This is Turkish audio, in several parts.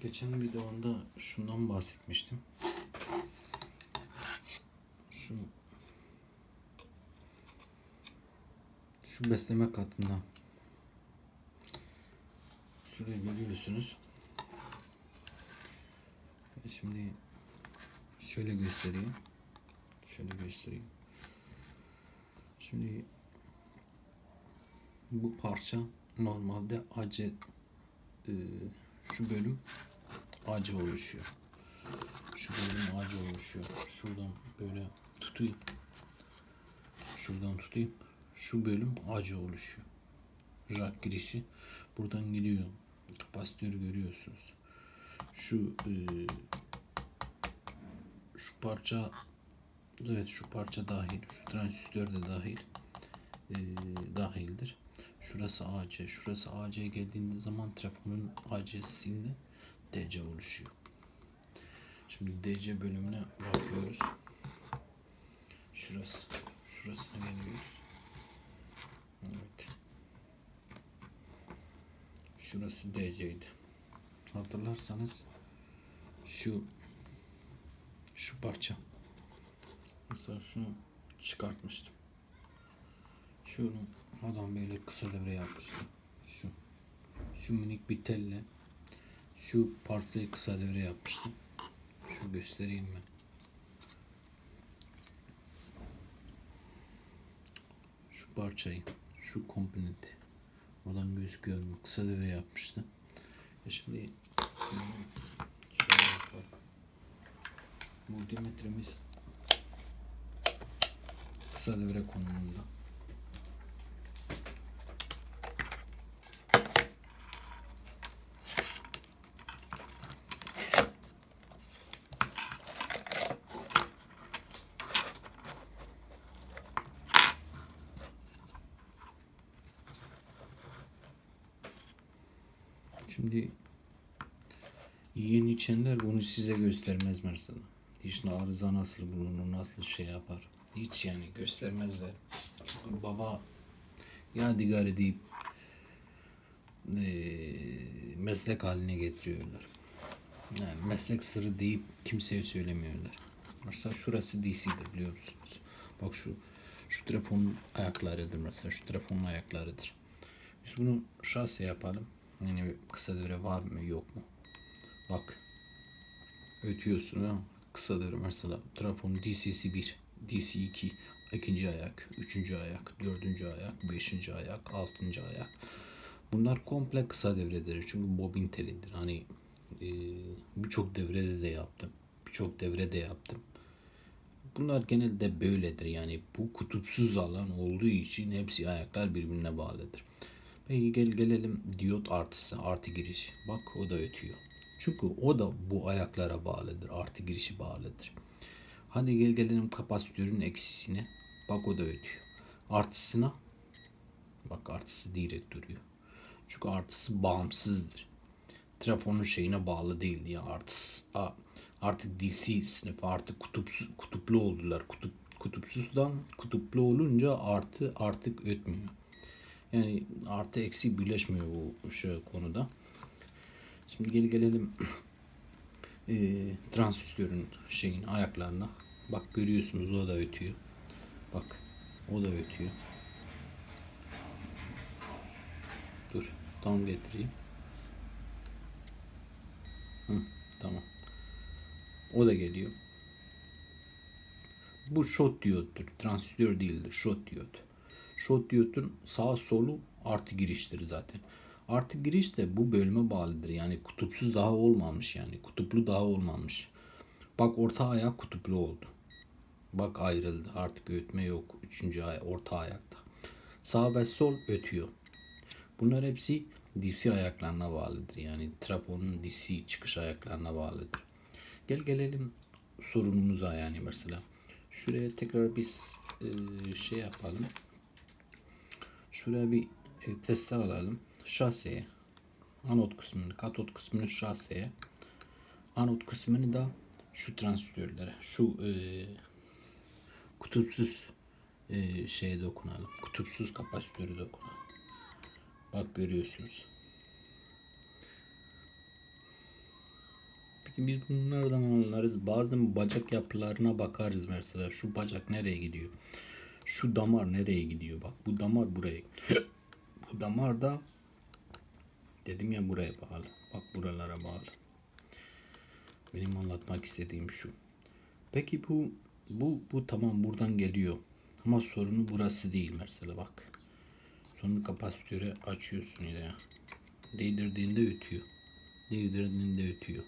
Geçen videomda şundan bahsetmiştim. Şu şu besleme katından şuraya görüyorsunuz. Şimdi şöyle göstereyim. Şöyle göstereyim. Şimdi bu parça normalde acı e, şu bölüm acı oluşuyor. Şu bölüm acı oluşuyor. Şuradan böyle tutayım. Şuradan tutayım. Şu bölüm acı oluşuyor. Jack girişi buradan geliyor. Kapasitörü görüyorsunuz. Şu e, şu parça evet şu parça dahil. Şu transistör de dahil. E, dahildir. Şurası AC. Şurası AC'ye geldiğinde zaman telefonun AC'sinde DC oluşuyor. Şimdi DC bölümüne bakıyoruz. Şurası. Şurasına geliyoruz. Evet. Şurası DC'ydi. Hatırlarsanız şu şu parça. Mesela şunu çıkartmıştım. Şunu adam böyle kısa devre yapmıştı. Şu şu minik bir telle şu parçayı kısa devre yapmıştım. Şu göstereyim ben. Şu parçayı, şu komponenti. Oradan gözüküyor mu? Kısa devre yapmıştı. E şimdi. Multimetremiz kısa devre konumunda. Şimdi yiyen içenler bunu size göstermez mesela. Hiç arıza nasıl bulunur, nasıl şey yapar. Hiç yani göstermezler. Baba yadigar deyip eee, meslek haline getiriyorlar. Yani meslek sırrı deyip kimseye söylemiyorlar. Mesela şurası DC'dir biliyor musunuz? Bak şu şu telefonun ayaklarıdır mesela. Şu telefonun ayaklarıdır. Biz bunu şase yapalım. Yani kısa devre var mı yok mu? Bak. Ötüyorsun ha. Kısa devre mesela. Telefon DC'si 1, DC 2, ikinci ayak, üçüncü ayak, dördüncü ayak, beşinci ayak, altıncı ayak. Bunlar komple kısa devredir. Çünkü bobin telidir. Hani e, birçok devrede de yaptım. Birçok devrede yaptım. Bunlar genelde böyledir. Yani bu kutupsuz alan olduğu için hepsi ayaklar birbirine bağlıdır. Peki gel gelelim diyot artısı, artı girişi. Bak o da ötüyor. Çünkü o da bu ayaklara bağlıdır. Artı girişi bağlıdır. Hadi gel gelelim kapasitörün eksisine. Bak o da ötüyor. Artısına bak artısı direkt duruyor. Çünkü artısı bağımsızdır. Telefonun şeyine bağlı değil diye artısı a- artık DC sınıfı artık kutupsuz, kutuplu oldular. Kutup, kutupsuzdan kutuplu olunca artı artık ötmüyor. Yani artı eksi birleşmiyor bu şu konuda. Şimdi geri gelelim e, transistörün şeyin ayaklarına. Bak görüyorsunuz o da ötüyor. Bak o da ötüyor. Dur tam getireyim. Hı, tamam. O da geliyor. Bu shot diyottur. Transistör değildir. Shot diyot. Shot diyotun sağ solu artı giriştir zaten. Artı giriş de bu bölüme bağlıdır. Yani kutupsuz daha olmamış yani. Kutuplu daha olmamış. Bak orta ayak kutuplu oldu. Bak ayrıldı. Artık ötme yok. Üçüncü ay orta ayakta. Sağ ve sol ötüyor. Bunlar hepsi DC ayaklarına bağlıdır. Yani trafonun DC çıkış ayaklarına bağlıdır. Gel gelelim sorunumuza yani mesela. Şuraya tekrar biz e, şey yapalım. Şuraya bir e, teste alalım. Şaseye. Anot kısmını, katot kısmını şaseye. Anot kısmını da şu transistörlere, şu e, kutupsuz e, şeye dokunalım. Kutupsuz kapasitörü dokunalım. Bak görüyorsunuz. Peki biz bunu nereden anlarız? Bazen bacak yapılarına bakarız mesela. Şu bacak nereye gidiyor? Şu damar nereye gidiyor? Bak bu damar buraya. bu damar da dedim ya buraya bağlı. Bak buralara bağlı. Benim anlatmak istediğim şu. Peki bu bu bu tamam buradan geliyor. Ama sorunu burası değil mesela bak. Sonra kapasitörü açıyorsun ya. Değdirdiğinde ötüyor. Değdirdiğinde ötüyor.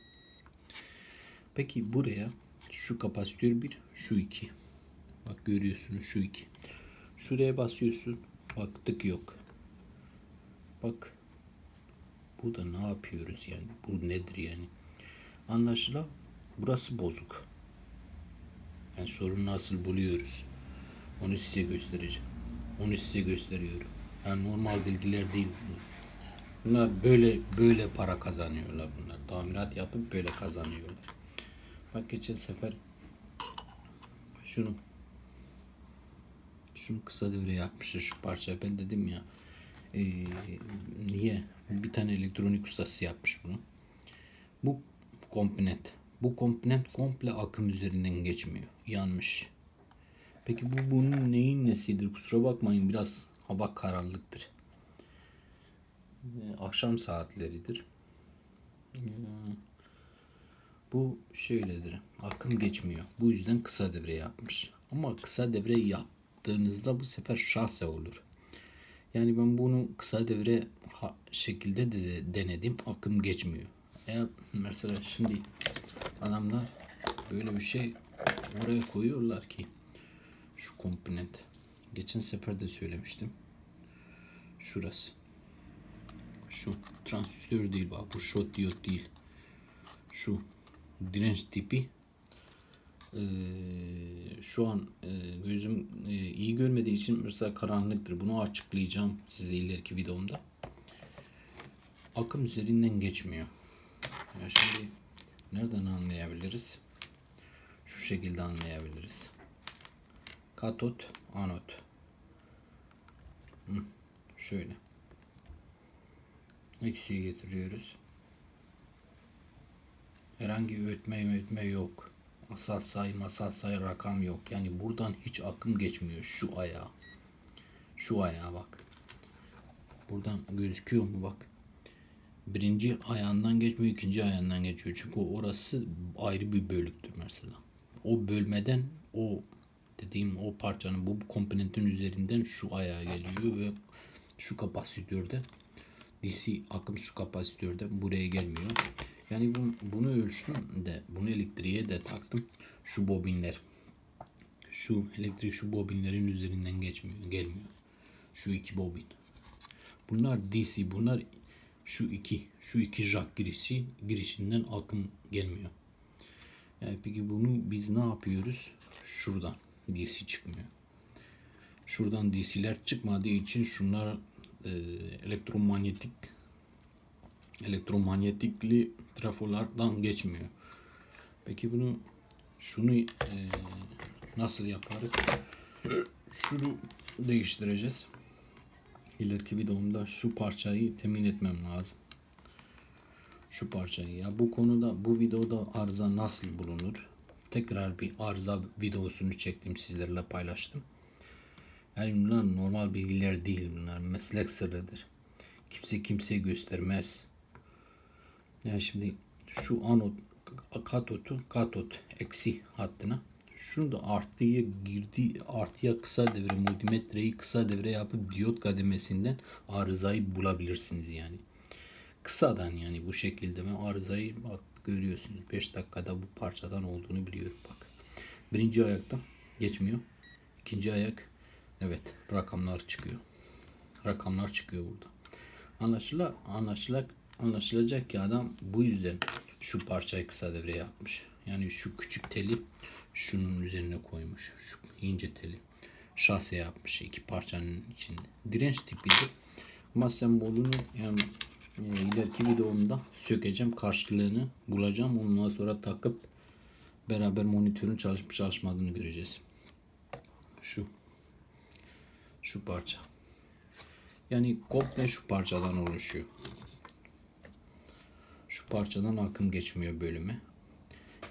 Peki buraya şu kapasitör bir, şu iki. Bak görüyorsunuz şu iki. Şuraya basıyorsun. Bak tık yok. Bak. Burada ne yapıyoruz yani? Bu nedir yani? Anlaşılan burası bozuk. Yani sorunu nasıl buluyoruz? Onu size göstereceğim. Onu size gösteriyorum. Yani normal bilgiler değil bunlar. Bunlar böyle böyle para kazanıyorlar bunlar. Tamirat yapıp böyle kazanıyorlar. Bak geçen sefer şunu şunu kısa devre yapmıştı şu parça. Ben dedim ya eee, niye? Bir tane elektronik ustası yapmış bunu. Bu komponent. Bu komponent komple akım üzerinden geçmiyor. Yanmış. Peki bu bunun neyin nesidir? Kusura bakmayın biraz hava karanlıktır. Ee, akşam saatleridir. Ee, Bu şöyledir. Akım geçmiyor. Bu yüzden kısa devre yapmış. Ama kısa devre yaptığınızda bu sefer şase olur. Yani ben bunu kısa devre şekilde de denedim. Akım geçmiyor. Eğer mesela şimdi adamlar böyle bir şey oraya koyuyorlar ki şu komponent. Geçen sefer de söylemiştim. Şurası. Şu transistör değil bak bu short diyot değil. Şu direnç tipi Ee, şu an e, gözüm e, iyi görmediği için mesela karanlıktır. Bunu açıklayacağım size ileriki videomda. Akım üzerinden geçmiyor. Ya şimdi nereden anlayabiliriz? Şu şekilde anlayabiliriz. Katot, anot. Hı, şöyle. Eksiye getiriyoruz. Herhangi ötme ötme yok. Asal sayı masal sayı rakam yok. Yani buradan hiç akım geçmiyor şu ayağa. Şu ayağa bak. Buradan gözüküyor mu bak. Birinci ayağından geçmiyor, ikinci ayağından geçiyor. Çünkü orası ayrı bir bölüktür mesela. O bölmeden o dediğim o parçanın bu komponentin üzerinden şu ayağa geliyor ve şu kapasitörde DC akım şu kapasitörde buraya gelmiyor. Yani bu, bunu ölçtüm de bunu elektriğe de taktım. Şu bobinler. Şu elektrik şu bobinlerin üzerinden geçmiyor, gelmiyor. Şu iki bobin. Bunlar DC, bunlar şu iki, şu iki jack girişi, girişinden akım gelmiyor. Yani peki bunu biz ne yapıyoruz? Şuradan DC çıkmıyor. Şuradan DC'ler çıkmadığı için şunlar e, elektromanyetik elektromanyetikli trafolardan geçmiyor. Peki bunu şunu e, nasıl yaparız? Şunu değiştireceğiz. İleriki videomda şu parçayı temin etmem lazım. Şu parçayı. Ya bu konuda bu videoda arıza nasıl bulunur? Tekrar bir arıza videosunu çektim sizlerle paylaştım. Yani bunlar normal bilgiler değil bunlar. Meslek sırrıdır. Kimse kimseye göstermez. Yani şimdi şu anot katotu katot eksi hattına şunu da artıya girdi artıya kısa devre multimetreyi kısa devre yapıp diyot kademesinden arızayı bulabilirsiniz yani. Kısadan yani bu şekilde ben arızayı bak görüyorsunuz 5 dakikada bu parçadan olduğunu biliyorum bak. Birinci ayakta geçmiyor. İkinci ayak evet rakamlar çıkıyor. Rakamlar çıkıyor burada. Anlaşıla, anlaşılak, anlaşılacak ki adam bu yüzden şu parçayı kısa devre yapmış. Yani şu küçük teli şunun üzerine koymuş. Şu ince teli. Şase yapmış iki parçanın içinde. Direnç tipiydi. Ama sembolünü yani e, ileriki videomda sökeceğim. Karşılığını bulacağım. Ondan sonra takıp beraber monitörün çalışıp çalışmadığını göreceğiz. Şu. Şu parça. Yani komple şu parçadan oluşuyor. Parçadan akım geçmiyor bölüme.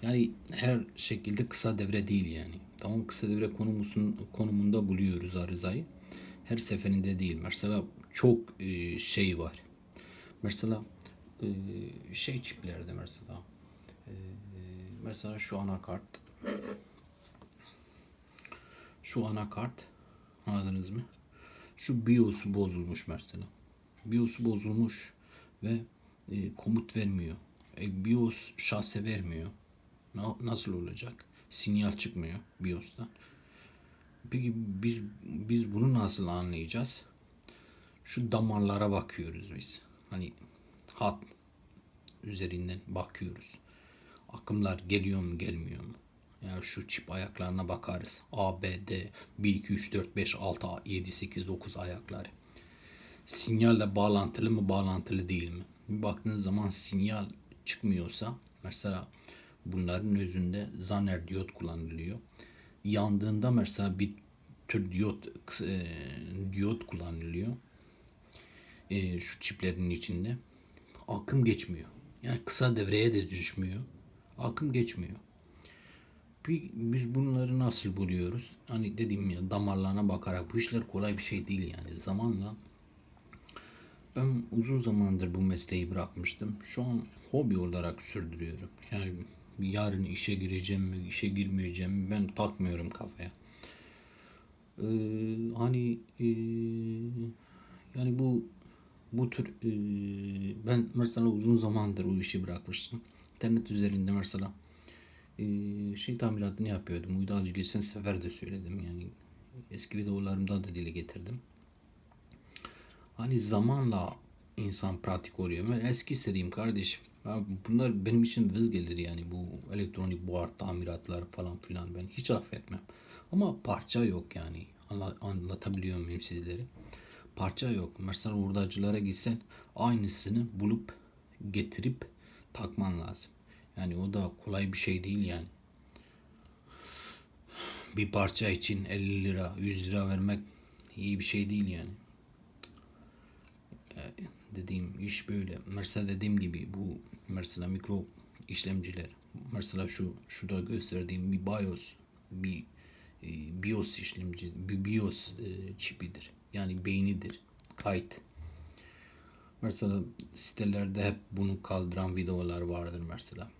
Yani her şekilde kısa devre değil yani. Tamam kısa devre konumusun, konumunda buluyoruz arızayı. Her seferinde değil. Mesela çok e, şey var. Mesela e, şey çiplerde mesela e, mesela şu anakart şu anakart anladınız mı? Şu BIOS'u bozulmuş mesela. BIOS'u bozulmuş ve e, komut vermiyor. E, BIOS şase vermiyor. Na- nasıl olacak? Sinyal çıkmıyor BIOS'tan. Peki biz biz bunu nasıl anlayacağız? Şu damarlara bakıyoruz biz. Hani hat üzerinden bakıyoruz. Akımlar geliyor mu gelmiyor mu? Ya şu çip ayaklarına bakarız. A, B, D, 1, 2, 3, 4, 5, 6, 7, 8, 9 ayakları. Sinyalle bağlantılı mı bağlantılı değil mi? Baktığınız zaman sinyal çıkmıyorsa mesela bunların özünde zanner diyot kullanılıyor. Yandığında mesela bir tür diyot e, diyot kullanılıyor. E, şu çiplerin içinde akım geçmiyor. Yani kısa devreye de düşmüyor. Akım geçmiyor. Bir- Biz bunları nasıl buluyoruz? Hani dediğim ya damarlarına bakarak bu işler kolay bir şey değil yani. Zamanla ben uzun zamandır bu mesleği bırakmıştım. Şu an hobi olarak sürdürüyorum. Yani yarın işe gireceğim mi, işe girmeyeceğim mi ben takmıyorum kafaya. Ee, hani ee, yani bu bu tür ee, ben mesela uzun zamandır o işi bırakmıştım. İnternet üzerinde mesela ee, şey tamiratını yapıyordum. Uydu geçen sefer de söyledim yani eski videolarımda da dile getirdim. Hani zamanla insan pratik oluyor. Ben eski seriyim kardeşim. Ya bunlar benim için vız gelir yani bu elektronik buhar tamiratlar falan filan ben hiç affetmem. Ama parça yok yani. Anla, anlatabiliyor muyum sizlere? Parça yok. Mesela hurdacılara gitsen aynısını bulup getirip takman lazım. Yani o da kolay bir şey değil yani. Bir parça için 50 lira, 100 lira vermek iyi bir şey değil yani dediğim iş böyle. Mesela dediğim gibi bu mesela mikro işlemciler. Mesela şu şurada gösterdiğim bir BIOS bir e, BIOS işlemci, bir BIOS e, çipidir. Yani beynidir. Kayıt. Mesela sitelerde hep bunu kaldıran videolar vardır mesela.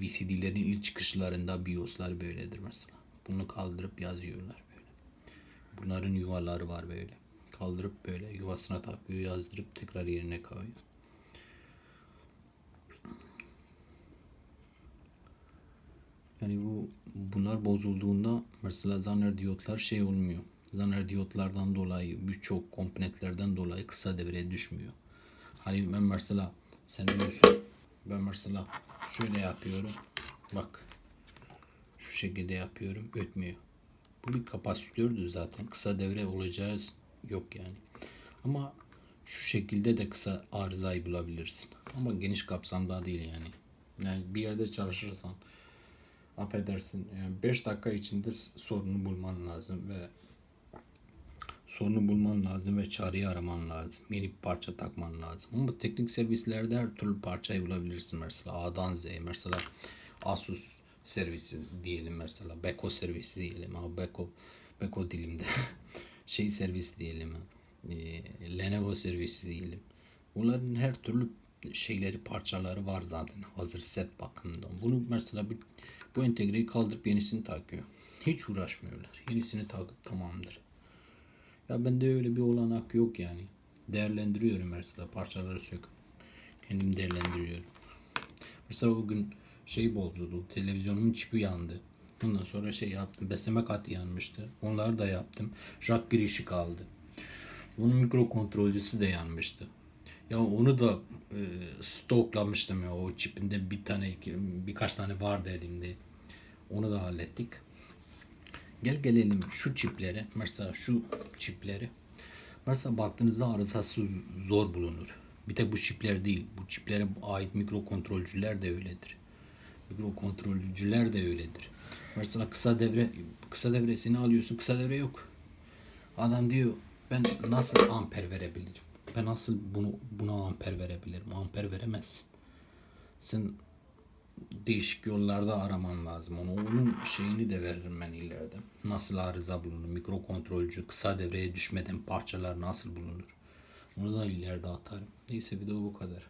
VCD'lerin ilk çıkışlarında BIOS'lar böyledir mesela. Bunu kaldırıp yazıyorlar böyle. Bunların yuvaları var böyle. Kaldırıp böyle yuvasına takıyor, yazdırıp tekrar yerine koyuyor. Yani bu bunlar bozulduğunda mesela zanner diyotlar şey olmuyor. Zanner diyotlardan dolayı birçok komponentlerden dolayı kısa devreye düşmüyor. Hani ben mesela sen diyorsun ben mesela şöyle yapıyorum. Bak şu şekilde yapıyorum ötmüyor. Bu bir kapasitördür zaten. Kısa devre olacağız yok yani. Ama şu şekilde de kısa arızayı bulabilirsin. Ama geniş kapsamda değil yani. Yani bir yerde çalışırsan affedersin yani 5 dakika içinde sorunu bulman lazım ve sorunu bulman lazım ve çareyi araman lazım. Yeni bir parça takman lazım. Ama teknik servislerde her türlü parçayı bulabilirsin. Mesela A'dan Z'ye. Mesela Asus servisi diyelim mesela. Beko servisi diyelim. Ama Beko, Beko dilimde. şey servisi diyelim. E, Lenovo servisi diyelim. Bunların her türlü şeyleri parçaları var zaten hazır set bakımından. Bunu mesela bu, bu entegreyi kaldırıp yenisini takıyor. Hiç uğraşmıyorlar. Yenisini takıp tamamdır. Ya bende öyle bir olanak yok yani. Değerlendiriyorum mesela parçaları söküp. Kendim değerlendiriyorum. Mesela bugün şey bozuldu. Televizyonumun çipi yandı. Ondan sonra şey yaptım. Besleme katı yanmıştı. Onları da yaptım. Jack girişi kaldı. Bunun mikro kontrolcüsü de yanmıştı. Ya onu da e, stoklamıştım ya o çipinde bir tane birkaç tane vardı elimde. Onu da hallettik. Gel gelelim şu çiplere. Mesela şu çipleri. Mesela baktığınızda arızası zor bulunur. Bir tek bu çipler değil. Bu çiplere ait mikro kontrolcüler de öyledir. Mikro kontrolcüler de öyledir. Mesela kısa devre kısa devresini alıyorsun. Kısa devre yok. Adam diyor ben nasıl amper verebilirim? Ben nasıl bunu buna amper verebilirim? Amper veremezsin. Sen değişik yollarda araman lazım onu. Onun şeyini de veririm ben ileride. Nasıl arıza bulunur? Mikro kontrolcü kısa devreye düşmeden parçalar nasıl bulunur? Onu da ileride atarım. Neyse video bu kadar.